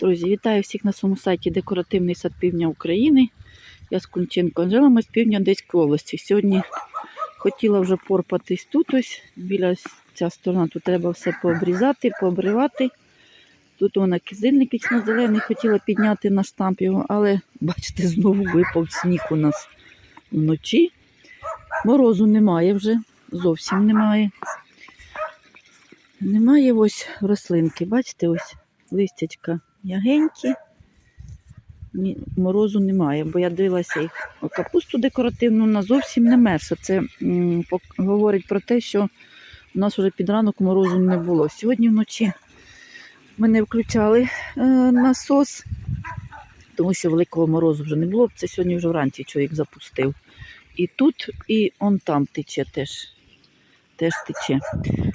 Друзі, вітаю всіх на своєму сайті Декоративний сад Півдня України. Я з Кунченко Анжела, ми з півдня Одеської області. Сьогодні хотіла вже порпатись тут ось, біля ця сторона. Тут треба все пообрізати, пообривати. Тут вона кизильник вічно-зелений, хотіла підняти на штамп його, але бачите, знову випав сніг у нас вночі. Морозу немає вже, зовсім немає. Немає ось рослинки, бачите, ось листячка ягенькі. Ні, Морозу немає, бо я дивилася їх капусту декоративну, вона зовсім не мерша. Це м, говорить про те, що у нас вже під ранок морозу не було. Сьогодні вночі ми не включали е, насос, тому що великого морозу вже не було. Це сьогодні вже вранці чоловік запустив. І тут, і он там тече теж. Теж тече.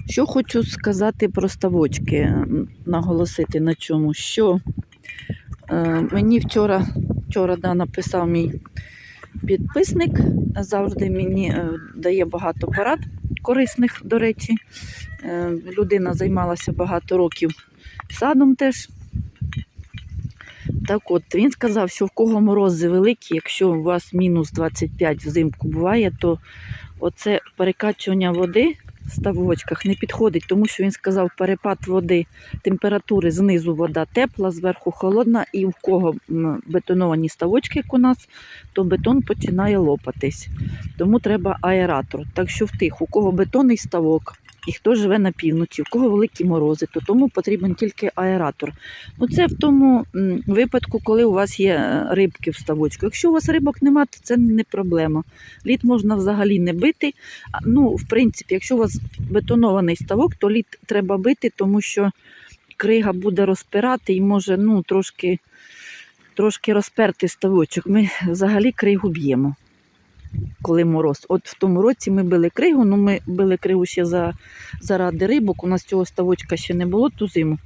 Що хочу сказати про ставочки, наголосити на чому, що е, мені вчора, вчора да, написав мій підписник, завжди мені е, дає багато порад корисних, до речі. Е, людина займалася багато років садом теж. Так от, він сказав, що в кого морози великі, якщо у вас мінус 25 взимку буває, то оце перекачування води в ставочках не підходить, тому що він сказав, перепад води, температури знизу вода тепла, зверху холодна, і в кого бетоновані ставочки, як у нас, то бетон починає лопатись. Тому треба аератор. Так що в тих, у кого бетонний ставок, і хто живе на півночі, в кого великі морози, то тому потрібен тільки аератор. Ну, це в тому випадку, коли у вас є е, рибки в ставочку. Якщо у вас рибок немає, то це не проблема. Лід можна взагалі не бити. Ну, в принципі, якщо у вас бетонований ставок, то лід треба бити, тому що крига буде розпирати і може ну, трошки, трошки розперти ставочок. Ми взагалі кригу б'ємо. Коли мороз. От в тому році ми били кригу, ну ми били кригу ще за, заради рибок. У нас цього ставочка ще не було ту зиму.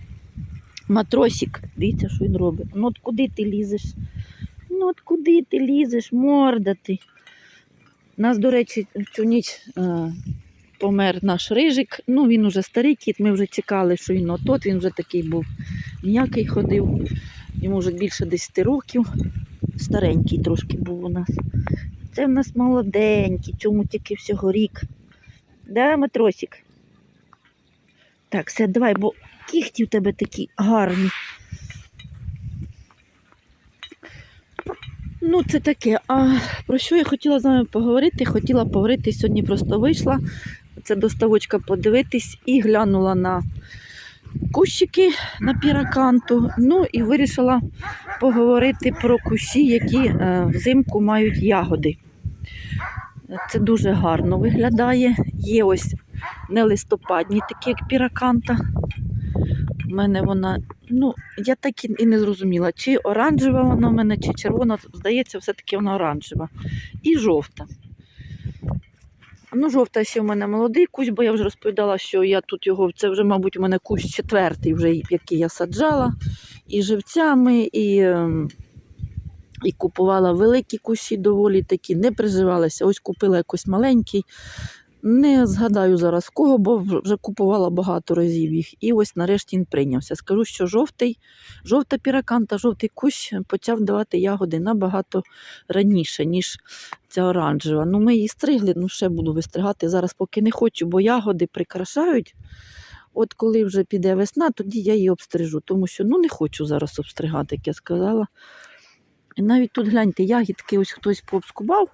Матросик, дивіться, що він робить. Ну от куди ти лізеш? Ну от куди ти лізеш, морда ти. Нас, до речі, в цю ніч е, помер наш рижик. Ну, він уже старий кіт, ми вже чекали, що він отот, він вже такий був ніякий ходив. Йому вже більше 10 років. Старенький трошки був у нас. Це в нас молоденький, цьому тільки всього рік. Да, матросик? Так, все, давай, бо кіхті в тебе такі гарні. Ну, це таке. А про що я хотіла з вами поговорити? Хотіла поговорити сьогодні, просто вийшла. Це доставочка подивитись і глянула на кущики на піраканту. Ну і вирішила поговорити про кущі, які е, взимку мають ягоди. Це дуже гарно виглядає. Є ось не листопадні, такі як піраканта. У мене вона, ну, я так і не зрозуміла, чи оранжева вона в мене, чи червона. Здається, все-таки вона оранжева. І жовта. Ну, жовта ще в мене молодий кущ, бо я вже розповідала, що я тут його, це вже, мабуть, у мене кущ четвертий, вже, який я саджала, і живцями, і, ем, і купувала великі кущі, доволі такі, не приживалися. Ось купила якось маленький. Не згадаю зараз кого, бо вже- купувала багато разів їх. І ось нарешті він прийнявся. Скажу, що жовтий, жовта піраканта, жовтий кущ почав давати ягоди набагато раніше, ніж ця оранжева. Ну, ми її стригли, ну ще буду вистригати. Зараз поки не хочу, бо ягоди прикрашають. От коли вже піде весна, тоді я її обстрижу, тому що ну, не хочу зараз обстригати, як я сказала. І навіть тут гляньте, ягідки ось хтось пообскубав,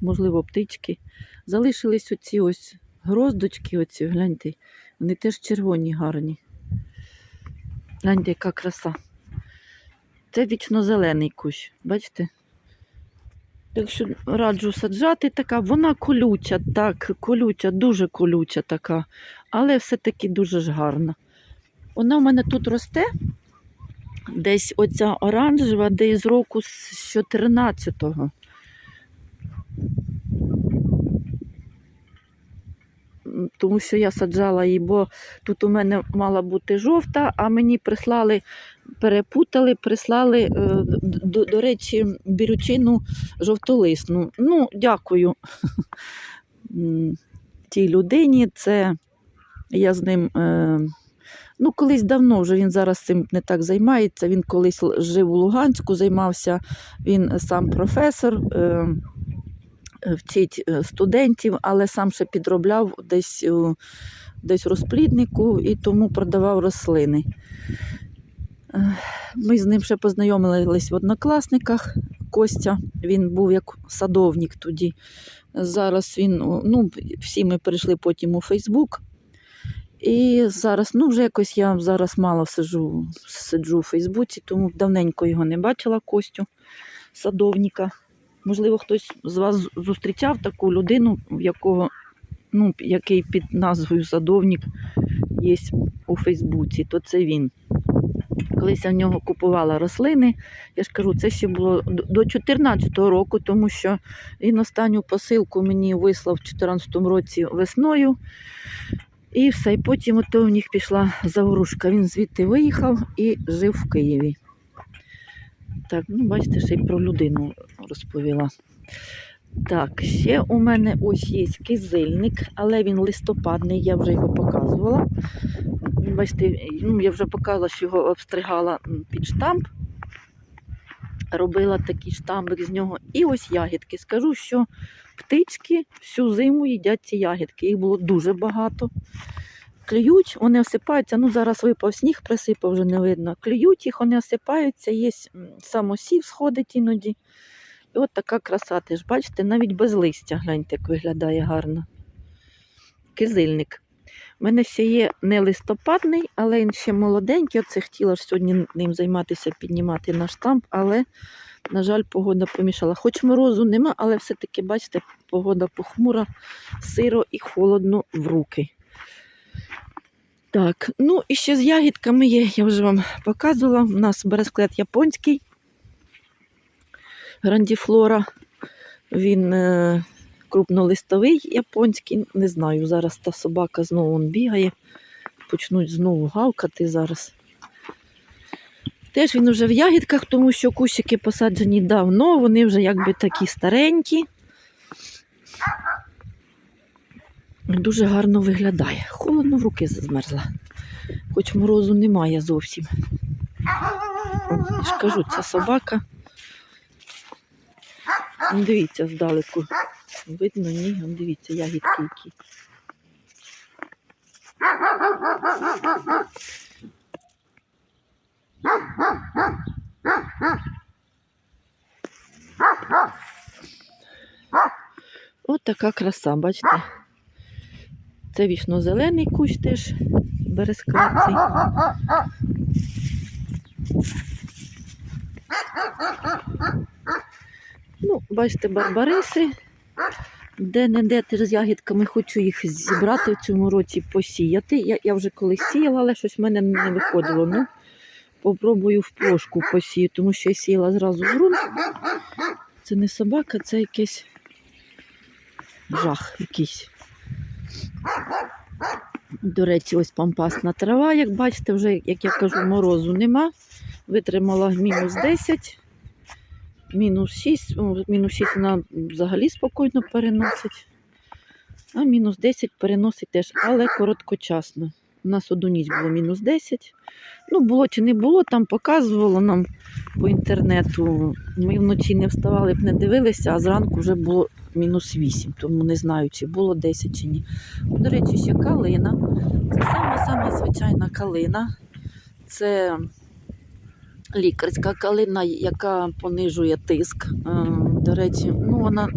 можливо, птички. Залишились оці ось гроздочки, оці, гляньте, вони теж червоні гарні. Гляньте, яка краса. Це вічно-зелений кущ, бачите? Так що раджу саджати така, вона колюча, так, колюча, дуже колюча така, але все-таки дуже ж гарна. Вона в мене тут росте, десь оця оранжева, десь з року з 14-го. Тому що я саджала її, бо тут у мене мала бути жовта, а мені прислали, перепутали, прислали, е, до, до речі, бірючину жовтолисну. Ну, дякую тій людині. Це я з ним е, Ну, колись давно вже він зараз цим не так займається. Він колись жив у Луганську, займався, він сам професор, е, вчить е, студентів, але сам ще підробляв десь, десь розпліднику і тому продавав рослини. Е, Ми з ним ще познайомились в однокласниках. Костя, він був як садовник тоді. Зараз він, ну, всі ми перейшли потім у Фейсбук. І зараз, ну вже якось я зараз мало сиджу, сиджу у Фейсбуці, тому давненько його не бачила, Костю, садовника. Можливо, хтось з вас зустрічав таку людину, в якого, ну, який під назвою садовник є у Фейсбуці, то це він. Колись я в нього купувала рослини. Я ж кажу, це ще було до 2014 року, тому що він останню посилку мені вислав у 2014 році весною. І все. І потім ото в них пішла заворушка. Він звідти виїхав і жив в Києві. Так, ну бачите, ще й про людину розповіла. Так, ще у мене ось є кизильник, але він листопадний, я вже його показувала. Бачите, ну, я вже показувала, що його обстригала під штамп. Робила такий штамбик з нього. І ось ягідки. Скажу, що птички всю зиму їдять ці ягідки. Їх було дуже багато. Клюють, вони осипаються. Ну, зараз випав сніг, присипав, вже не видно. Клюють їх, вони осипаються, є самосів сходить іноді. І от така краса теж, бачите, навіть без листя, гляньте, як виглядає гарно. Кизильник. У мене ще є не листопадний, але він ще молоденький. Оце хотіла ж сьогодні ним займатися, піднімати на штамп, але, на жаль, погода помішала. Хоч морозу нема, але все-таки, бачите, погода похмура, сиро і холодно в руки. Так, ну і ще з ягідками є, я вже вам показувала. У нас бересклет японський. Грандіфлора. Він е, крупнолистовий японський. Не знаю, зараз та собака знову он бігає. Почнуть знову гавкати зараз. Теж він вже в ягідках, тому що кущики посаджені давно, вони вже якби такі старенькі. Дуже гарно виглядає. Холодно в руки змерзла. Хоч морозу немає зовсім. Я ж кажу, ця собака. Дивіться здалеку. Видно, ні, дивіться, ягідки які. От така краса, бачите? Це вічно-зелений кущ теж бересклетний. Ну, бачите, барбариси. Де-не-де теж з ягідками хочу їх зібрати в цьому році посіяти. Я, я вже колись сіяла, але щось в мене не виходило. Ну, попробую в плошку посію, тому що я сіяла зразу в ґрунт. Це не собака, це якийсь жах якийсь. До речі, ось пампасна трава, як бачите, вже, як я кажу, морозу нема. Витримала мінус 10, мінус 6, мінус 6 вона взагалі спокійно переносить. А мінус 10 переносить теж, але короткочасно. У нас одну ніч було мінус 10. Ну, було чи не було, там показувало нам по інтернету. Ми вночі не вставали б, не дивилися, а зранку вже було мінус 8, тому не знаю, чи було 10 чи ні. До речі, ще калина. Це сама-сама звичайна калина. Це лікарська калина, яка понижує тиск. Е, До речі, ну вона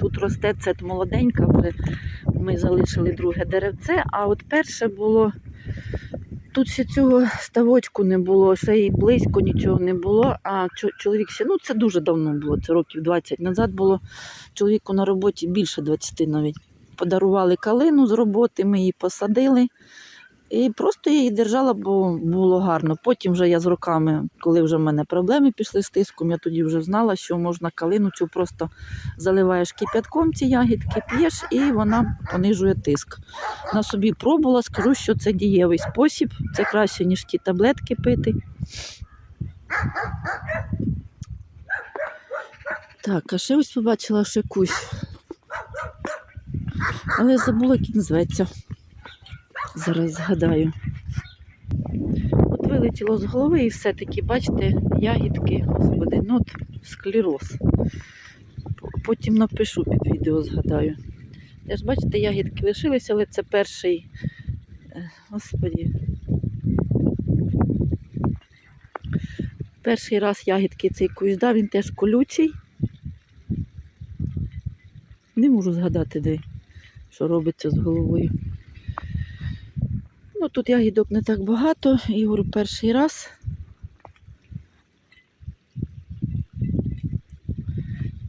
тут росте, це молоденька, вже ми залишили друге деревце, а от перше було. Тут ще цього ставочку не було, ще й близько нічого не було. А чоловік ще, ну це дуже давно було, це років 20 назад було. Чоловіку на роботі більше 20 навіть. Подарували калину з роботи, ми її посадили. І просто я її держала, бо було гарно. Потім вже я з роками, коли вже в мене проблеми пішли з тиском, я тоді вже знала, що можна калину цю просто заливаєш кип'ятком ці ягідки, п'єш, і вона понижує тиск. На собі пробувала, скажу, що це дієвий спосіб. Це краще, ніж ті таблетки пити. Так, а ще ось побачила ще кусь. Але забула, як він зветься. Зараз згадаю. От вилетіло з голови і все-таки, бачите, ягідки, господи, ну от склероз. Потім напишу під відео, згадаю. Теж, бачите, ягідки лишилися, але це перший. е, Господі. Перший раз ягідки цей кущ дав, він теж колючий. Не можу згадати, де, що робиться з головою. Ну, тут ягідок не так багато, Ігор перший раз.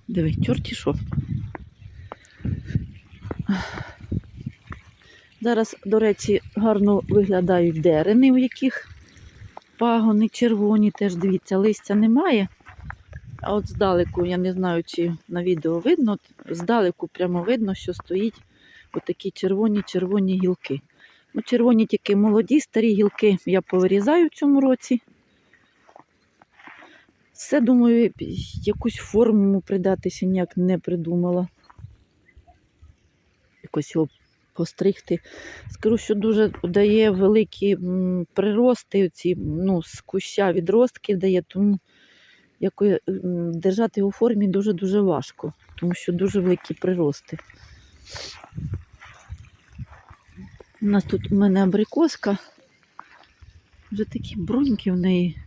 Диви, чорті що. Зараз, до речі, гарно виглядають дерени, у яких пагони червоні, теж дивіться, листя немає. А от здалеку, я не знаю, чи на відео видно, здалеку прямо видно, що стоїть отакі червоні-червоні гілки. Червоні тільки молоді, старі гілки я повирізаю в цьому році. Все, думаю, якусь форму придатися ніяк не придумала. Якось його постригти. Скажу, що дуже дає великі прирости, ці, ну, з куща відростки дає, тому якої, держати його у формі дуже-дуже важко, тому що дуже великі прирости. У нас тут у мене абрикоска. Вже такі бруньки в неї.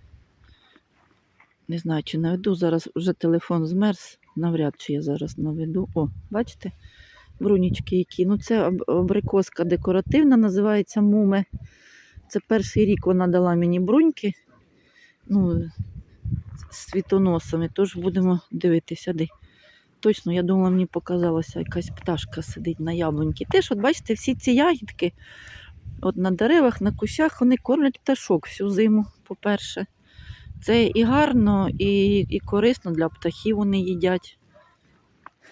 Не знаю, чи наведу. Зараз вже телефон змерз. Навряд чи я зараз наведу. О, бачите? Брунічки які. Ну, це абрикоска декоративна, називається муме. Це перший рік вона дала мені бруньки. Ну, з світоносами. Тож будемо дивитися, де. Точно, я думала, мені показалося, якась пташка сидить на яблуньці. Теж, от бачите, всі ці ягідки от на деревах, на кущах, вони кормлять пташок всю зиму, по-перше. Це і гарно, і, і корисно для птахів вони їдять.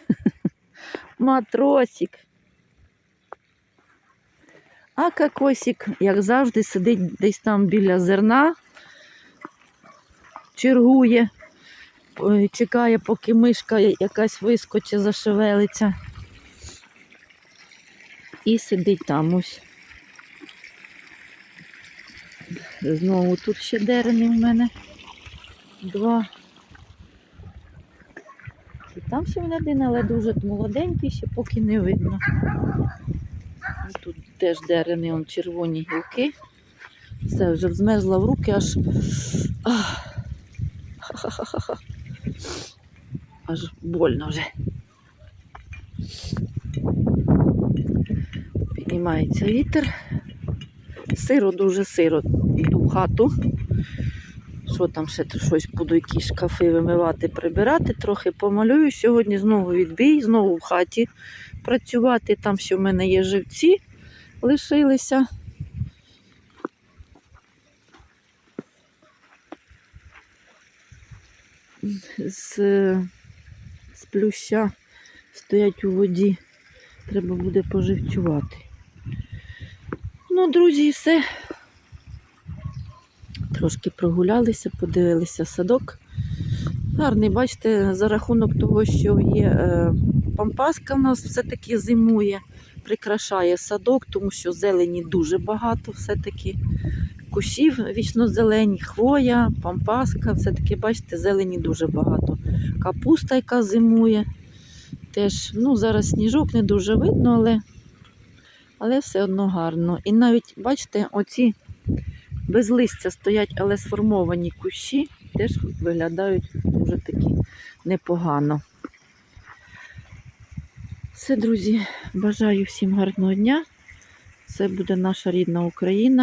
Матросик. А кокосик, як завжди, сидить десь там біля зерна, чергує, чекає, поки мишка якась вискочить, зашевелиться. І сидить там ось. Знову тут ще дерени в мене. Два. І там ще в мене один, але дуже молоденький, ще поки не видно. Тут теж дерени, он червоні гілки. Все, вже змерзла в руки, аж. Ах. Ха-ха-ха-ха. Аж больно вже. Піднімається вітер. Сиро, дуже сиро. Йду в хату. Що там ще щось буду, якісь шкафи вимивати, прибирати, трохи помалюю. Сьогодні знову відбій, знову в хаті працювати. Там ще в мене є живці, лишилися. З, з плюща стоять у воді. Треба буде поживцювати. Ну, друзі, все. Трошки прогулялися, подивилися садок. Гарний, бачите, за рахунок того, що є е, пампаска в нас все-таки зимує, прикрашає садок, тому що зелені дуже багато все-таки. Кущів вічно зелені, хвоя, пампаска, все-таки, бачите, зелені дуже багато. Капуста, яка зимує. Теж, ну, зараз сніжок не дуже видно, але, але все одно гарно. І навіть, бачите, оці без листя стоять, але сформовані кущі теж виглядають дуже такі непогано. Все, друзі, бажаю всім гарного дня. Це буде наша рідна Україна.